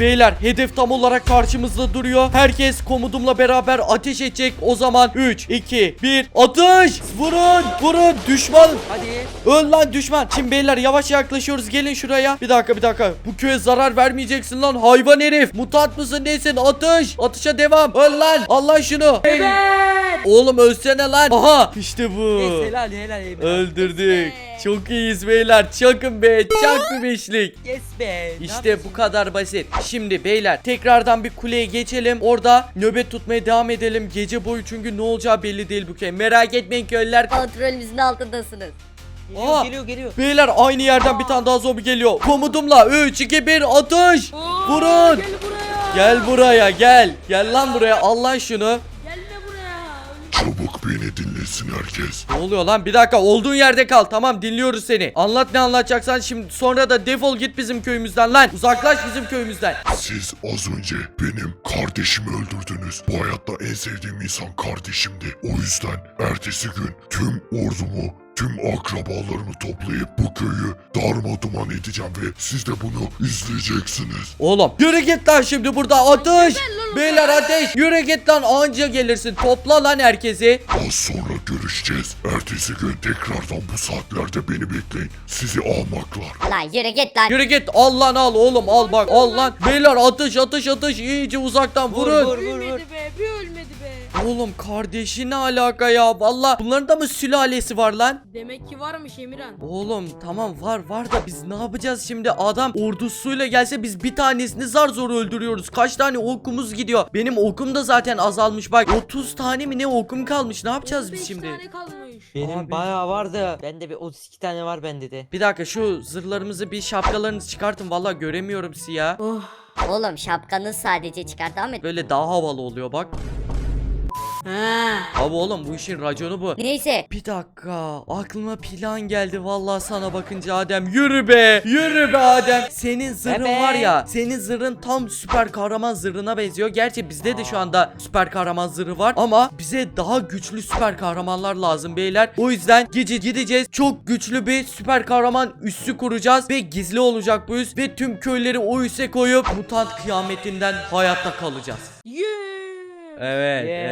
Beyler hedef tam olarak karşımızda duruyor. Herkes komudumla beraber ateş edecek. O zaman 3, 2, 1 atış! Vurun! Vurun! Düşman! Hadi. Öl lan düşman. Şimdi beyler yavaş yaklaşıyoruz. Gelin şuraya. Bir dakika bir dakika. Bu köye zarar vermeyeceksin lan hayvan herif. Mutant mısın neysin? Atış. Atışa devam. Öl lan. Allah şunu. Evet. Oğlum ölsene lan. Aha. İşte bu. Neyse helal helal helal. Öldürdük. Çok iyiyiz beyler. Çakın be. Çak bir beşlik. Yes be. Ne İşte yapıyorsun? bu kadar basit. Şimdi beyler tekrardan bir kuleye geçelim. Orada nöbet tutmaya devam edelim. Gece boyu çünkü ne olacağı belli değil bu köy. Merak etmeyin köylüler. Kontrolümüzün altındasınız. Geliyor Aa. geliyor geliyor. Beyler aynı yerden bir tane daha zombi geliyor. Komudumla 3 2 1 atış. Vurun. Gel buraya. Gel buraya gel. Gel lan buraya. al lan şunu. Dinlesin herkes. Ne oluyor lan? Bir dakika olduğun yerde kal. Tamam dinliyoruz seni. Anlat ne anlatacaksan şimdi sonra da defol git bizim köyümüzden lan. Uzaklaş bizim köyümüzden. Siz az önce benim kardeşimi öldürdünüz. Bu hayatta en sevdiğim insan kardeşimdi. O yüzden ertesi gün tüm ordumu, tüm akrabalarımı toplayıp bu köyü darmaduman edeceğim ve siz de bunu izleyeceksiniz. Oğlum yürü git lan şimdi burada atış. lan Beyler ateş. Yürü git lan anca gelirsin. Topla lan herkesi. Az sonra görüşeceğiz. Ertesi gün tekrardan bu saatlerde beni bekleyin. Sizi almaklar. Lan yürü git lan. Yürü git al lan al oğlum al bak al lan. Beyler atış atış atış iyice uzaktan Vur, vurun. vur. Be. Bir ölmedi be. Oğlum kardeşi ne alaka ya? Valla bunların da mı sülalesi var lan? Demek ki varmış Emirhan. Oğlum tamam var var da biz ne yapacağız şimdi? Adam ordusuyla gelse biz bir tanesini zar zor öldürüyoruz. Kaç tane okumuz gidiyor? Benim okum da zaten azalmış bak. 30 tane mi ne okum kalmış? Ne yapacağız biz 35 şimdi? tane kalmış. Benim Abi. bayağı vardı. Bende bir 32 tane var bende de. Bir dakika şu zırhlarımızı bir şapkalarınızı çıkartın. Valla göremiyorum siyah. Oh. Oğlum şapkanı sadece çıkart Ahmet. Böyle daha havalı oluyor bak. Ha. Abi oğlum bu işin raconu bu. Neyse. Bir dakika aklıma plan geldi vallahi sana bakınca Adem yürü be yürü be Adem senin zırhın var ya senin zırhın tam süper kahraman zırhına benziyor gerçi bizde de şu anda süper kahraman zırhı var ama bize daha güçlü süper kahramanlar lazım beyler o yüzden gece gideceğiz çok güçlü bir süper kahraman üssü kuracağız ve gizli olacak bu üs ve tüm köyleri o üsse koyup mutant kıyametinden hayatta kalacağız Yeah. Evet, Yay.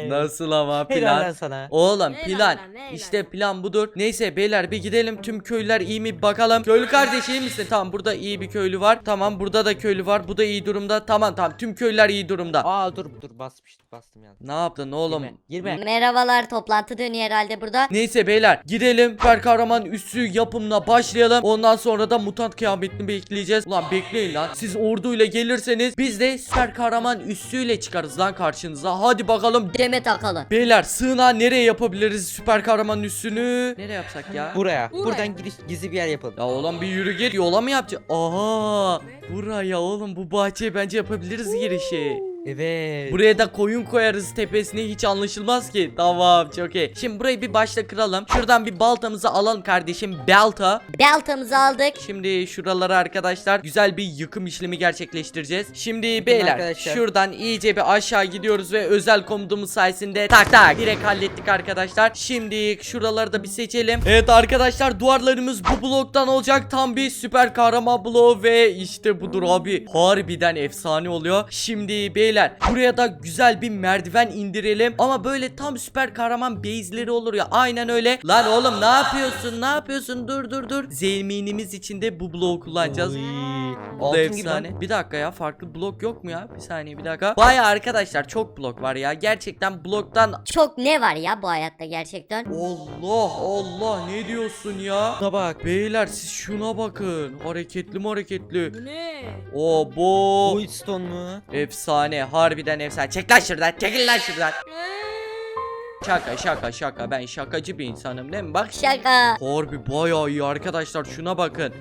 evet. nasıl ama Helal plan lan sana. Oğlum Helal plan. lan, helal. İşte plan budur. Neyse beyler bir gidelim tüm köylüler iyi mi bakalım. Köylü kardeş iyi misin? Tamam burada iyi bir köylü var. Tamam burada da köylü var. Bu da iyi durumda. Tamam tamam tüm köylüler iyi durumda. Aa dur dur basmıştım bastım yani. Ne yaptın oğlum? Girme. Girme. Merhabalar toplantı dönüyor herhalde burada. Neyse beyler gidelim süper kahraman üssü yapımına başlayalım. Ondan sonra da mutant kıyametini bekleyeceğiz. Ulan bekleyin lan. Siz orduyla gelirseniz biz de süper kahraman üssüyle çıkarız lan karşınıza. Hadi bakalım. Demet Akalın. Beyler sığınağı nereye yapabiliriz süper kahraman üssünü? Nereye yapsak ya? Buraya. Buraya. Buradan giriş gizli bir yer yapalım. Ya oğlum bir yürü git yola mı yapacağız? Aha buraya oğlum bu bahçeye bence yapabiliriz girişi. Evet. Buraya da koyun koyarız tepesine hiç anlaşılmaz ki. Tamam çok iyi. Şimdi burayı bir başta kıralım. Şuradan bir baltamızı alalım kardeşim. Balta. Beltamızı aldık. Şimdi şuralara arkadaşlar güzel bir yıkım işlemi gerçekleştireceğiz. Şimdi beyler arkadaşlar. şuradan iyice bir aşağı gidiyoruz ve özel komutumuz sayesinde tak tak direkt hallettik arkadaşlar. Şimdi şuraları da bir seçelim. Evet arkadaşlar duvarlarımız bu bloktan olacak. Tam bir süper kahraman bloğu ve işte budur abi. Harbiden efsane oluyor. Şimdi beyler buraya da güzel bir merdiven indirelim. Ama böyle tam süper kahraman base'leri olur ya. Aynen öyle. Lan oğlum ne yapıyorsun? Ne yapıyorsun? Dur dur dur. Zeminimiz içinde bu bloğu kullanacağız. Oy. Bu da Altın efsane. Bir dakika ya farklı blok yok mu ya? Bir saniye bir dakika. Baya arkadaşlar çok blok var ya. Gerçekten bloktan Çok ne var ya bu hayatta gerçekten. Allah Allah ne diyorsun ya? Şuna bak. Beyler siz şuna bakın. Hareketli mi hareketli? Bu ne? O bu Boydstone mu? efsane. Harbiden efsane. Çek lan şuradan. Çekil lan şuradan. Şaka şaka şaka. Ben şakacı bir insanım değil mi? Bak. Şaka. Harbi bayağı iyi arkadaşlar. Şuna bakın.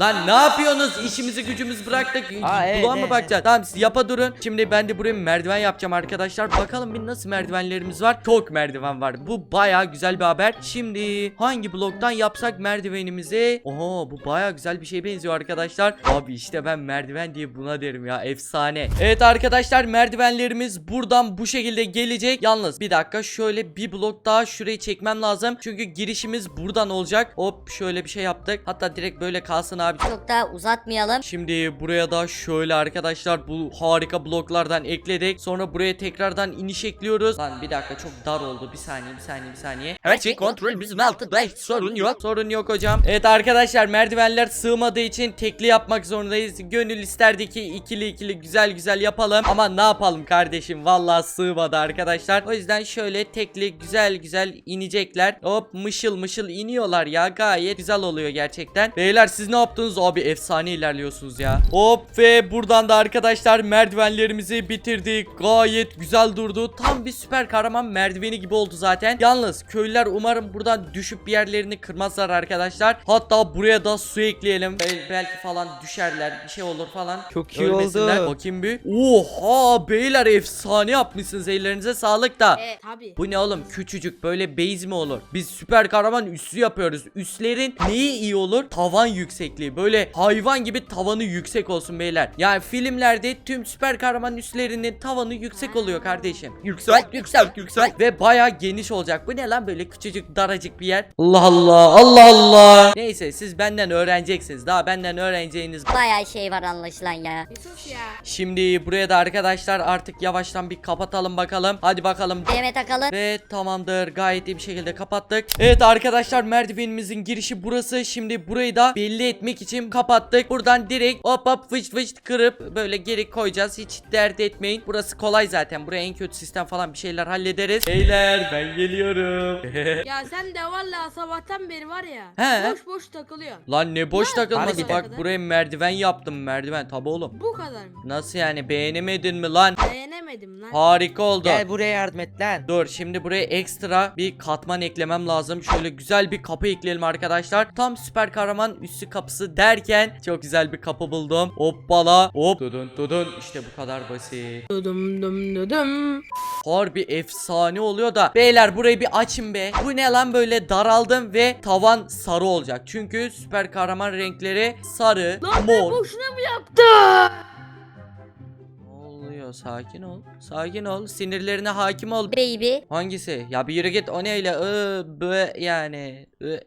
Lan ne yapıyorsunuz? İşimizi gücümüz bıraktık. Aa, evet, mı evet, bakacağız? Tamam siz yapa durun. Şimdi ben de buraya merdiven yapacağım arkadaşlar. Bakalım bir nasıl merdivenlerimiz var. Çok merdiven var. Bu baya güzel bir haber. Şimdi hangi bloktan yapsak merdivenimizi? Oha bu baya güzel bir şeye benziyor arkadaşlar. Abi işte ben merdiven diye buna derim ya. Efsane. Evet arkadaşlar merdivenlerimiz buradan bu şekilde gelecek. Yalnız bir dakika şöyle bir blok daha şurayı çekmem lazım. Çünkü girişimiz buradan olacak. Hop şöyle bir şey yaptık. Hatta direkt böyle kalsın abi. Çok da uzatmayalım. Şimdi buraya da şöyle arkadaşlar bu harika bloklardan ekledik. Sonra buraya tekrardan iniş ekliyoruz. Lan bir dakika çok dar oldu. Bir saniye bir saniye bir saniye. Her şey kontrolümüzün altında hiç sorun yok. Sorun yok hocam. Evet arkadaşlar merdivenler sığmadığı için tekli yapmak zorundayız. Gönül isterdi ki ikili ikili güzel güzel yapalım. Ama ne yapalım kardeşim vallahi sığmadı arkadaşlar. O yüzden şöyle tekli güzel güzel inecekler. Hop mışıl mışıl iniyorlar ya. Gayet güzel oluyor gerçekten. Beyler siz ne yaptınız? Abi efsane ilerliyorsunuz ya. Hop ve buradan da arkadaşlar merdivenlerimizi bitirdik. Gayet güzel durdu. Tam bir süper kahraman merdiveni gibi oldu zaten. Yalnız köylüler umarım buradan düşüp bir yerlerini kırmazlar arkadaşlar. Hatta buraya da su ekleyelim. Bel- belki falan düşerler. Bir şey olur falan. Çok iyi Ölmesinler. oldu. Bakayım bir. Oha beyler efsane yapmışsınız. Ellerinize sağlık da. Evet tabi. Bu ne oğlum küçücük böyle base mi olur? Biz süper kahraman üssü yapıyoruz. Üslerin neyi iyi olur? Tavan yüksekliği. Böyle hayvan gibi tavanı yüksek olsun beyler. Yani filmlerde tüm süper kahraman üslerinin tavanı yüksek oluyor kardeşim. Yüksel yüksel yüksel. Ve baya geniş olacak. Bu ne lan böyle küçücük daracık bir yer? Allah Allah Allah Allah. Neyse siz benden öğreneceksiniz. Daha benden öğreneceğiniz Bayağı şey var anlaşılan ya. Ya. Şimdi buraya da arkadaşlar artık yavaştan bir kapatalım bakalım. Hadi bakalım. Deme takalım. Ve tamamdır gayet iyi bir şekilde kapattık. Evet arkadaşlar merdivenimizin girişi burası. Şimdi burayı da belli etmek için kapattık. Buradan direkt hop hop fış fış kırıp böyle geri koyacağız. Hiç dert etmeyin. Burası kolay zaten. Buraya en kötü sistem falan bir şeyler hallederiz. Beyler ben geliyorum. Ya sen de valla sabahtan beri var ya. He. Boş boş takılıyorsun. Lan ne boş takılması. Bak buraya merdiven yaptım merdiven tabi oğlum. Bu kadar mı? Nasıl yani beğenemedin mi lan? Beğenemedim lan. Harika oldu. Gel buraya yardım et lan. Dur şimdi buraya ekstra bir katman eklemem lazım. Şöyle güzel bir kapı ekleyelim arkadaşlar. Tam süper kahraman üssü kapısı derken çok güzel bir kapı buldum. Hoppala hop dudun dudun işte bu kadar basit. Dudum dum dudum. Harbi efsane oluyor da. Beyler burayı bir açın be. Bu ne lan böyle daraldım ve tavan sarı olacak. Çünkü süper kahraman renkleri sarı, Lan ben mor. boşuna mı yaptım? Sakin ol. Sakin ol. Sinirlerine hakim ol. Baby. Hangisi? Ya bir yürü git o neyle? I, b yani.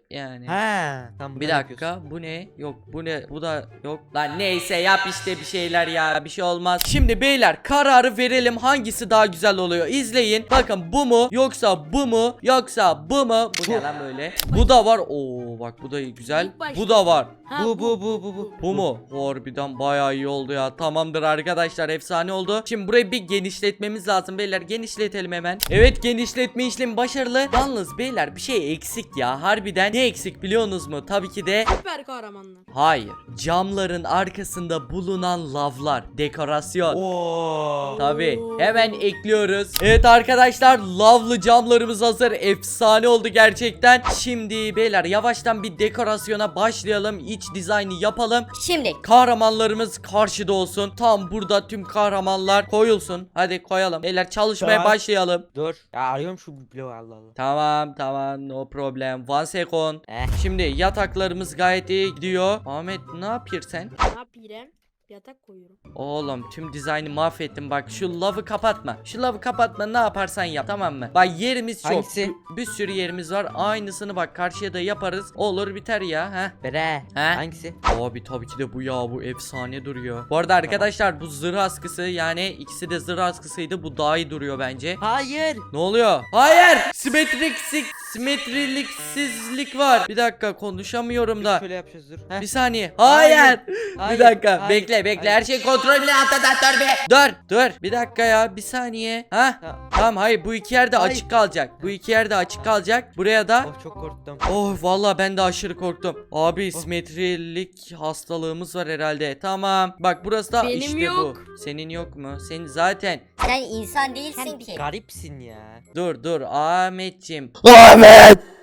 Yani. Ha. Tamam Bir dakika bu ne? Yok bu ne? Bu da yok. Lan neyse yap işte bir şeyler ya. Bir şey olmaz. Şimdi beyler kararı verelim. Hangisi daha güzel oluyor? İzleyin. Bakın bu mu? Yoksa bu mu? Yoksa bu mu? Bu ne lan böyle? Bu da var. Oo bak bu da güzel. Bu da var. Ha, Bu bu bu bu bu. Bu mu? Harbiden bayağı iyi oldu ya. Tamamdır arkadaşlar efsane oldu. Şimdi burayı bir genişletmemiz lazım beyler. Genişletelim hemen. Evet genişletme işlemi başarılı. Yalnız beyler bir şey eksik ya. Harbiden ne eksik biliyorsunuz mu? Tabii ki de Süper kahramanlar. hayır. Camların arkasında bulunan lavlar. Dekorasyon. Oo. Tabi hemen ekliyoruz. Evet arkadaşlar lavlı camlarımız hazır. Efsane oldu gerçekten. Şimdi beyler yavaştan bir dekorasyona başlayalım. İç dizaynı yapalım. Şimdi Kahramanlarımız karşıda olsun. Tam burada tüm kahramanlar koyulsun. Hadi koyalım. Beyler çalışmaya Tamam. başlayalım. Dur. Ya arıyorum şu bloğu Allah Allah. Tamam tamam no problem. One second. Eh. Şimdi yataklarımız gayet iyi gidiyor. Ahmet ne yapıyorsun sen? Ne yapayım? Yatak koyuyorum. Oğlum tüm dizaynı mahvettim bak şu lavı kapatma. Şu lavı kapatma ne yaparsan yap tamam mı? Bak yerimiz çok. Hangisi? Bir, bir sürü yerimiz var. Aynısını bak karşıya da yaparız. Olur biter ya. Heh. Bere. He? Hangisi? Abi tabii ki de bu ya bu efsane duruyor. Bu arada arkadaşlar bu zırh askısı yani ikisi de zırh askısıydı. Bu daha iyi duruyor bence. Hayır. Ne oluyor? Hayır! Simetriksik, simetriliksizlik var. Bir dakika konuşamıyorum da. Şöyle yapacağız dur. Heh. Bir saniye. Hayır. Bir Hayır, dakika. hayır, bekle bekle. hayır. Her şey kontrolümle dur be. Dur dur. Bir dakika ya. Bir saniye. Ha? Tamam. Tamam hayır bu iki yerde Hayır. açık kalacak. Bu iki yerde açık kalacak. Buraya da Oh çok korktum. Oh vallahi ben de aşırı korktum. Abi simetrilik hastalığımız var herhalde. Tamam. Bak burası da Benim işte yok. bu. Senin yok mu? Senin zaten. sen insan değilsin Sen ki. garipsin ya. Dur dur Ahmetciğim. Ahmet! death.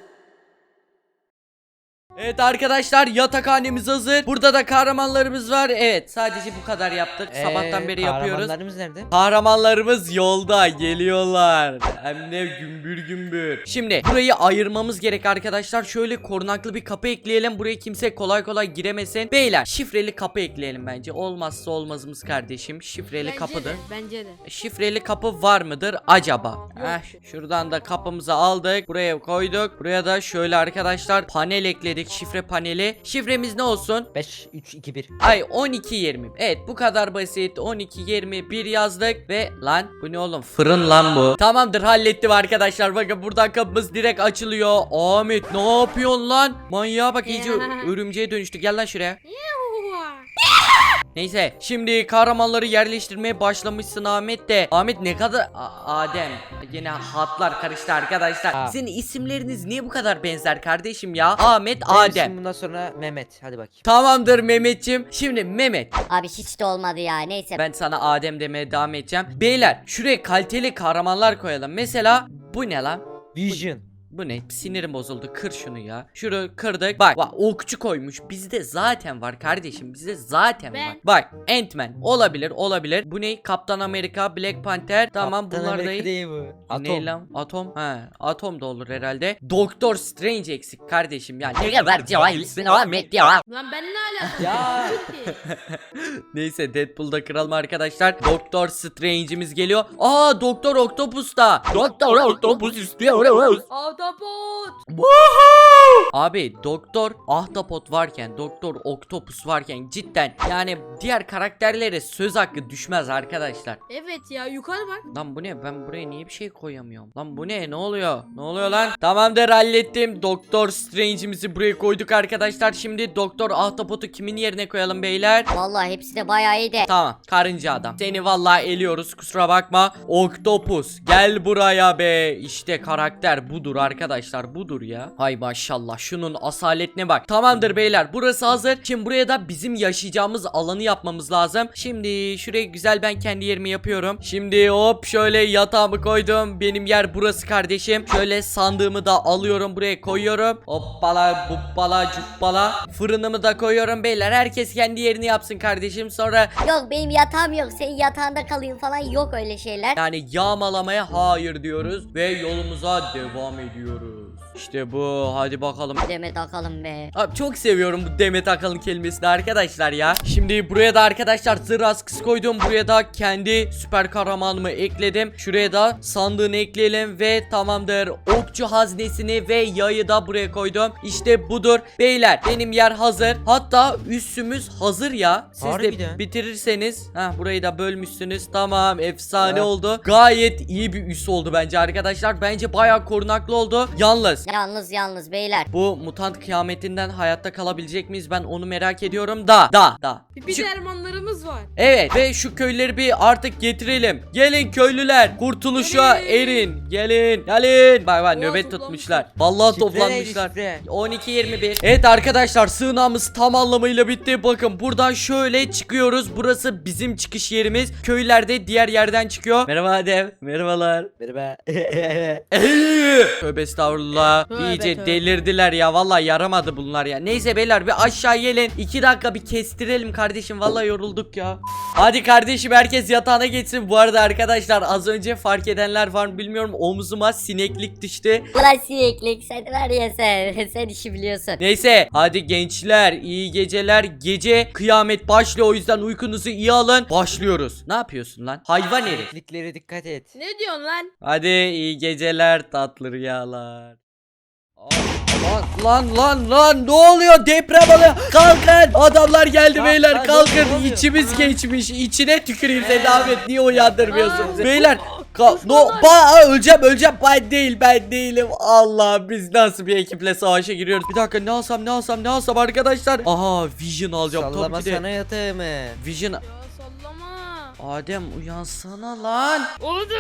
Evet arkadaşlar yatakhanemiz hazır. Burada da kahramanlarımız var. Evet sadece bu kadar yaptık. Sabahtan Ee, beri yapıyoruz. Kahramanlarımız nerede? Kahramanlarımız yolda geliyorlar. Hem de gümbür gümbür. Şimdi burayı ayırmamız gerek arkadaşlar. Şöyle korunaklı bir kapı ekleyelim. Buraya kimse kolay kolay giremesin. Beyler şifreli kapı ekleyelim bence. Olmazsa olmazımız kardeşim. Şifreli Bence kapıdır. de. Bence de. Şifreli kapı var mıdır acaba? Heh, şuradan da kapımızı aldık. Buraya koyduk. Buraya da şöyle arkadaşlar panel ekledik. Direkt şifre paneli. Şifremiz ne olsun? 5 3 2 1. Ay 12.20. Evet bu kadar basit. 12.21 yazdık ve lan bu ne oğlum? Fırın lan bu. Tamamdır hallettim arkadaşlar. Bakın buradan kapımız direkt açılıyor. Ahmet ne yapıyorsun lan? Manyağa bak iyice örümceğe dönüştü. Gel lan şuraya. Neyse şimdi kahramanları yerleştirmeye başlamışsın Ahmet de. Ahmet ne kadar A- Adem yine hatlar karıştı arkadaşlar. Ha. Sizin isimleriniz niye bu kadar benzer kardeşim ya? Ahmet Adem. Adem. Bundan sonra Mehmet. Hadi bakayım. Tamamdır Mehmetçim. Şimdi Mehmet Abi hiç de olmadı ya neyse. ben sana Adem demeye devam edeceğim. Beyler şuraya kaliteli kahramanlar koyalım. Mesela bu ne lan? Vision. Bu ne? Sinirim bozuldu. Kır şunu ya. Şunu kırdık. Bak, bak okçu koymuş. Bizde zaten var kardeşim. Bizde zaten Ben- var. Bak Ant-Man olabilir olabilir. Bu ne? Kaptan Amerika, Black Panther. Tamam Kaptan bunlar da Amerika iyi. değil bu. Bu Ne Atom. lan? Atom? Ha, atom da olur herhalde. Doktor Strange eksik kardeşim yani. Lan ben ne alakası? Ya. Neyse Deadpool'da kıralım arkadaşlar. Doktor Strange'imiz geliyor. Aa Doktor Octopus da. Doktor Octopus Autobot. Abi Doktor Ahtapot varken, Doktor Octopus varken cidden yani diğer karakterlere söz hakkı düşmez arkadaşlar. Evet ya yukarı bak. Lan bu ne? Ben buraya niye bir şey koyamıyorum? Lan bu ne? Ne oluyor? Ne oluyor lan? Tamamdır hallettim. Doktor Strange'imizi buraya koyduk arkadaşlar. Şimdi Doktor Ahtapot'u kimin yerine koyalım beyler? Vallahi hepsi de bayağı iyi de. Tamam karınca adam Seni vallahi eliyoruz kusura bakma Octopus gel buraya be İşte karakter budur arkadaşlar budur ya. Hay maşallah şunun asaletine bak. Tamamdır beyler burası hazır. Şimdi buraya da bizim yaşayacağımız alanı yapmamız lazım. Şimdi şuraya güzel ben kendi yerimi yapıyorum. Şimdi hop şöyle yatağımı koydum. Benim yer burası kardeşim. Şöyle sandığımı da alıyorum buraya koyuyorum. Hoppala buppala cuppala. Fırınımı da koyuyorum. Beyler Herkes kendi yerini yapsın kardeşim. Sonra Yok benim yatağım yok. Senin yatağında kalayım falan yok öyle şeyler. Yani yağmalamaya hayır diyoruz ve yolumuza devam ediyoruz. ediyoruz. İşte bu hadi bakalım. Demet akalım be. Abi çok seviyorum bu Demet Akalın kelimesini arkadaşlar ya. Şimdi buraya da arkadaşlar zırh askısı koydum. Buraya da kendi süper kahramanımı ekledim. Şuraya da sandığını ekleyelim ve tamamdır. Okçu haznesini ve yayı da buraya koydum. İşte budur. Beyler benim yer hazır. Hatta üssümüz hazır ya. Siz de Harbiden. bitirirseniz. Ha burayı da bölmüşsünüz. Tamam efsane Ha. oldu. Gayet iyi bir üs oldu bence arkadaşlar. Bence bayağı korunaklı oldu. Yalnız Yalnız yalnız beyler. bu mutant kıyametinden hayatta kalabilecek miyiz? Ben onu merak ediyorum da. Da. Da. Pipi Şu- dermanlarımız var. evet ve şu köyleri bir artık getirelim. Gelin köylüler. Kurtuluşa Gelin. erin. Gelin. Gelin. Bak Oo, nöbet toplanmışlar. tutmuşlar. Vallahi toplanmışlar. şifre? 12-21 Evet arkadaşlar sığınağımız tam anlamıyla bitti Bakın buradan şöyle çıkıyoruz Burası bizim çıkış yerimiz Köylüler de diğer yerden çıkıyor Merhaba Adem Merhabalar Merhaba. Tövbe estağfurullah. Tövbe İyice tövbe. delirdiler ya. Vallahi yaramadı bunlar ya. Neyse beyler bir aşağı gelin. iki dakika bir kestirelim kardeşim. Vallahi yorulduk ya. Hadi kardeşim herkes yatağına geçsin. Bu arada arkadaşlar az önce fark edenler var mı bilmiyorum. Omzuma sineklik düştü. Ulan sineklik sen var ya sen. sen işi biliyorsun. Neyse hadi gençler iyi geceler. Gece kıyamet başlıyor. O yüzden uykunuzu iyi alın. Başlıyoruz. Ne yapıyorsun lan? Hayvan herif. Liklere dikkat et. Ne diyorsun lan? Hadi iyi geceler tatlı rüyalar. Lan lan lan lan ne oluyor? Deprem oluyor. Kalkın. Adamlar geldi Kalk, beyler. lan, kalkın. ne oluyor? içimiz geçmiş. İçine tüküreyim seni Ahmet niye uyandırmıyorsun Aa. beyler Ka no ba öleceğim öleceğim. Ben değil ben değilim. Allah biz nasıl bir ekiple savaşa giriyoruz? Bir dakika ne alsam ne alsam ne alsam arkadaşlar? Aha vision alacağım. Sallama tabii ki de sana yatağımı. vision. Adem uyansana lan Oldu.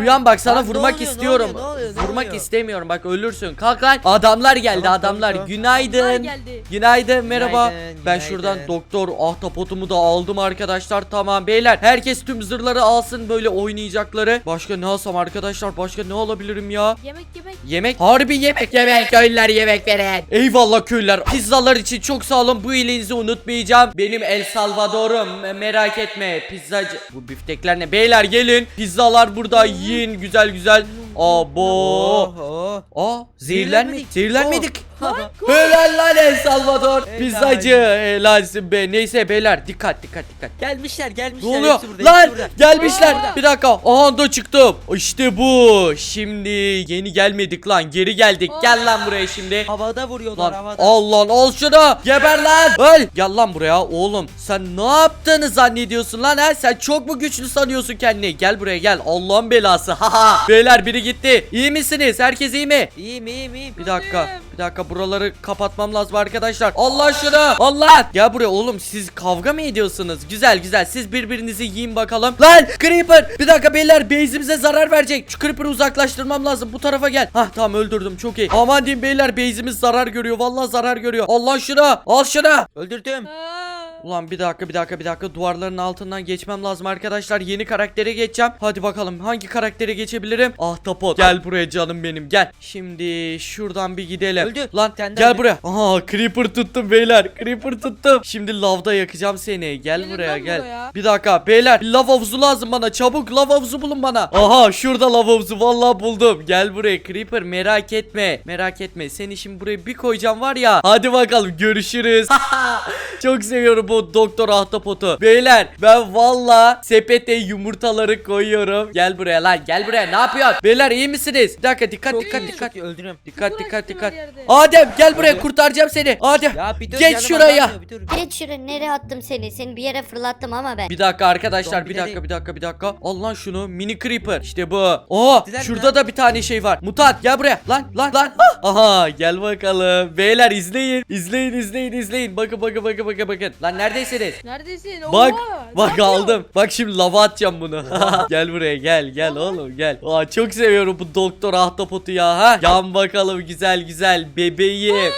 Uyan bak sana Lan ne vurmak oluyor, ne istiyorum. oluyor, ne oluyor, ne Vurmak oluyor? istemiyorum bak ölürsün. Kalk lan. Adamlar geldi Tamam, adamlar. tamam. Günaydın. Geldi. Günaydın merhaba. Günaydın, ben günaydın. şuradan doktor ahtapotumu da aldım arkadaşlar. Tamam beyler. Herkes tüm zırhları alsın böyle oynayacakları. Başka ne alsam arkadaşlar? Başka ne alabilirim ya? Yemek yemek. Yemek. Harbi yemek yemek. Köylüler yemek verin. Eyvallah köylüler. Pizzalar için çok sağ olun. Bu iyiliğinizi unutmayacağım. Benim El Salvador'um. Merak etme. Pizzacı. Bu biftekler ne? Beyler gelin. Pizzalar burada. Yiyin güzel güzel. Abo. Oh. Aa zehirlenmedik. Zehirlenmedik. Helal lan El Salvador. Helal. Pizzacı helalsin be. Neyse beyler dikkat dikkat dikkat. gelmişler Ne gelmişler. oluyor? hepsi burada, Lan hepsi burada. gelmişler. Aa. Bir dakika. Aha da çıktım. İşte bu. Şimdi yeni gelmedik lan. Geri geldik. Gel lan buraya şimdi. Havada vuruyorlar Lan havada. al lan al şunu. Geber lan. Öl. Gel lan buraya oğlum. Sen ne yaptığını zannediyorsun lan ha? Sen çok mu güçlü sanıyorsun kendini? Gel buraya gel. Allah'ın belası. Haha. Beyler biri gitti. İyi misiniz? Herkes iyi mi? İyiyim iyiyim iyiyim. Bir dakika. Bir dakika buraları kapatmam lazım arkadaşlar. Allah şunu. Allah. Gel buraya oğlum siz kavga mı ediyorsunuz? Güzel güzel. Siz birbirinizi yiyin bakalım. Lan Creeper. Bir dakika beyler base'imize zarar verecek. Şu Creeper'ı uzaklaştırmam lazım. Bu tarafa gel. Hah tamam öldürdüm. Çok iyi. Aman diyeyim beyler base'imiz zarar görüyor. Vallahi zarar görüyor. Allah şunu. Al şunu. Öldürdüm. Aa. Ulan bir dakika bir dakika bir dakika. Duvarların altından geçmem lazım arkadaşlar. Yeni karaktere geçeceğim. Hadi bakalım hangi karaktere geçebilirim? Ahtapot. Gel buraya canım benim gel. Şimdi şuradan bir gidelim. Öldü. Lan Sen de gel öldü. buraya. Aha creeper tuttum beyler creeper tuttum. Şimdi lavda yakacağım seni. Gel Gelin buraya lan gel. buraya. Bir dakika beyler lav havuzu lazım bana. Çabuk lav havuzu bulun bana. Aha şurada lav havuzu. Vallahi buldum. Gel buraya creeper merak etme. Merak etme. Seni şimdi buraya bir koyacağım var ya. Hadi bakalım görüşürüz. Çok seviyorum bu doktor ahtapotu. Beyler ben valla sepete yumurtaları koyuyorum. Gel buraya lan gel buraya ne yapıyorsun? Beyler iyi misiniz? Bir dakika dikkat Çok dikkat iyi, dikkat. çok iyi, öldürüyorum. Dikkat Çukur dikkat açtım dikkat. her yerde. Adem gel buraya kurtaracağım seni. Adem. Ya bir dur Geç yanıma şuraya. bir dur. Geç şuraya nereye attım seni? Seni bir yere fırlattım ama ben. Bir dakika arkadaşlar bir Zombileri- dakika bir dakika bir dakika. Al lan şunu mini creeper. İşte bu. Gittiler mi şurada lan? da bir tane şey var. Mutant gel buraya. Lan lan lan. Ah! Aha gel bakalım. Beyler izleyin. İzleyin izleyin izleyin. Bakın bakın bakın bakın bakın. Lan neredesiniz? Neredesin? Bak Oha, ne bak yapıyorsun? aldım. Bak şimdi lava atacağım bunu. gel buraya gel gel oğlum gel. Aa, çok seviyorum bu doktor ahtapotu ya ha. Yan bakalım güzel güzel bebeğim.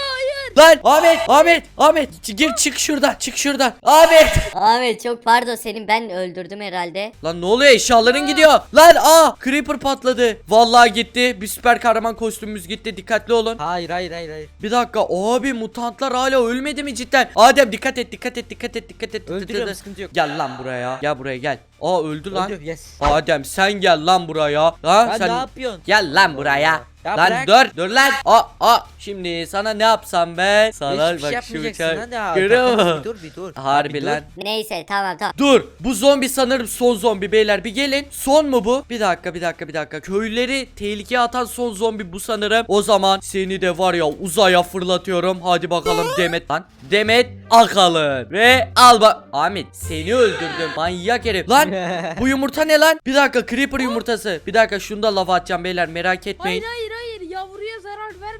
Lan Ahmet Ahmet Ahmet Ç- gir çık şuradan çık şuradan Ahmet Ahmet çok pardon senin ben öldürdüm herhalde. Lan ne oluyor eşyaların gidiyor Lan aa creeper patladı Vallahi gitti bir süper kahraman kostümümüz gitti dikkatli olun Hayır hayır hayır hayır. Bir dakika abi mutantlar hala ölmedi mi cidden Adem dikkat et dikkat et dikkat et dikkat et Öldürüyorum sıkıntı yok. Gel lan buraya gel buraya gel Aa öldü lan Öldür yes. Adem sen gel lan buraya. Ha Ya sen ne yapıyorsun? gel lan buraya. Ya lan bırak. dur dur lan. Aa aa şimdi sana ne yapsam ben? Sana Hiçbir şey bak şu yapmayacaksın. Görüyor Takılma, musun? Bir dur bir dur. Harbi Bir dur. lan. Neyse tamam tamam. Dur bu zombi sanırım son zombi beyler bir gelin Son mu bu? Bir dakika bir dakika bir dakika Köyleri tehlikeye atan son zombi bu sanırım O zaman seni de var ya uzaya fırlatıyorum Hadi bakalım Demet lan Demet akalın Ve al bak Ahmet seni öldürdüm manyak herif Lan bu yumurta ne lan? Bir dakika creeper yumurtası Bir dakika şunu da lava atacağım beyler merak etmeyin Hayır hayır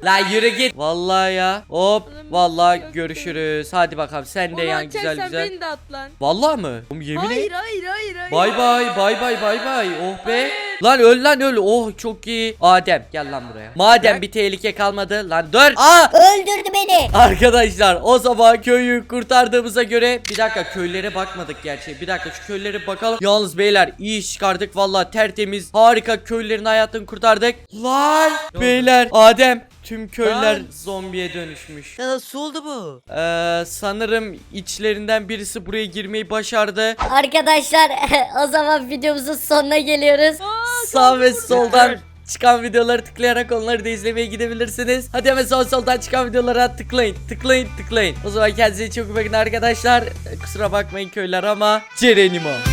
La yürü git. Vallahi ya. Hop. Vallahi çok görüşürüz. Hadi bakalım sen de Onu yan güzel açarsan güzel. beni de at lan. Vallahi mı? Oğlum yemin Hayır et. hayır hayır hayır. Bay bay bay bay bay bay. Oh be. Lan öl lan öl. Oh çok iyi. Adem gel lan buraya. Madem bir tehlike kalmadı lan dur. Aa Öldürdü beni. Arkadaşlar o zaman köyü kurtardığımıza göre bir dakika köylere bakmadık gerçi. Bir dakika şu köylere bakalım. Yalnız beyler iyi iş çıkardık valla tertemiz. Harika köylerin hayatını kurtardık. Lan beyler Adem tüm köyler Lan. zombiye dönüşmüş. Ya nasıl oldu bu? Ee, sanırım içlerinden birisi buraya girmeyi başardı. Arkadaşlar o zaman videomuzun sonuna geliyoruz. Aa, Sağ ve soldan çıkan videoları tıklayarak onları da izlemeye gidebilirsiniz. Hadi hemen sağ soldan çıkan videolara tıklayın, tıklayın, tıklayın. O zaman kendinize çok iyi bakın arkadaşlar. Kusura bakmayın köyler ama Cerenimo.